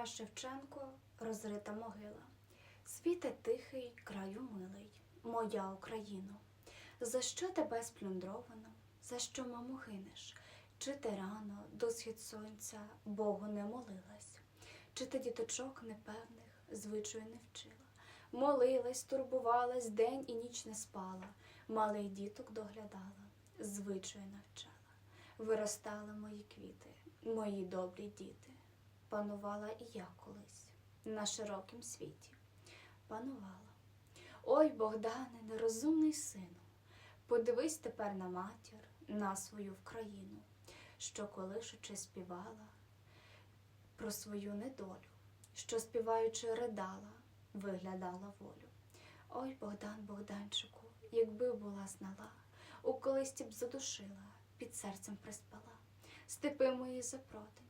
Тарас Шевченко розрита могила. Світе тихий, краю милий, моя Україно. За що тебе сплюндровано? За що, мамо, гинеш? Чи ти рано до схід сонця Богу не молилась? Чи ти діточок непевних звичаю не вчила? Молилась, турбувалась, день і ніч не спала, малих діток доглядала, звичаю навчала. Виростали мої квіти, мої добрі діти. Панувала і я колись на широкім світі. Панувала. Ой, Богдане, нерозумний сину, подивись тепер на матір, на свою Вкраїну, що колишучи співала про свою недолю, що співаючи ридала, виглядала волю. Ой, Богдан, Богданчику, якби була знала, у колисті б задушила, під серцем приспала. Степи мої запродані,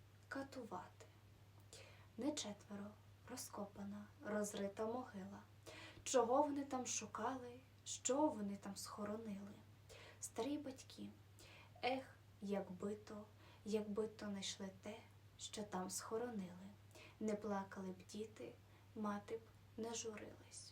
катувати. Не четверо розкопана, розрита могила. Чого вони там шукали, що вони там схоронили? Старі батьки, ех, якби то, якби то знайшли те, що там схоронили. Не плакали б діти, мати б не журились.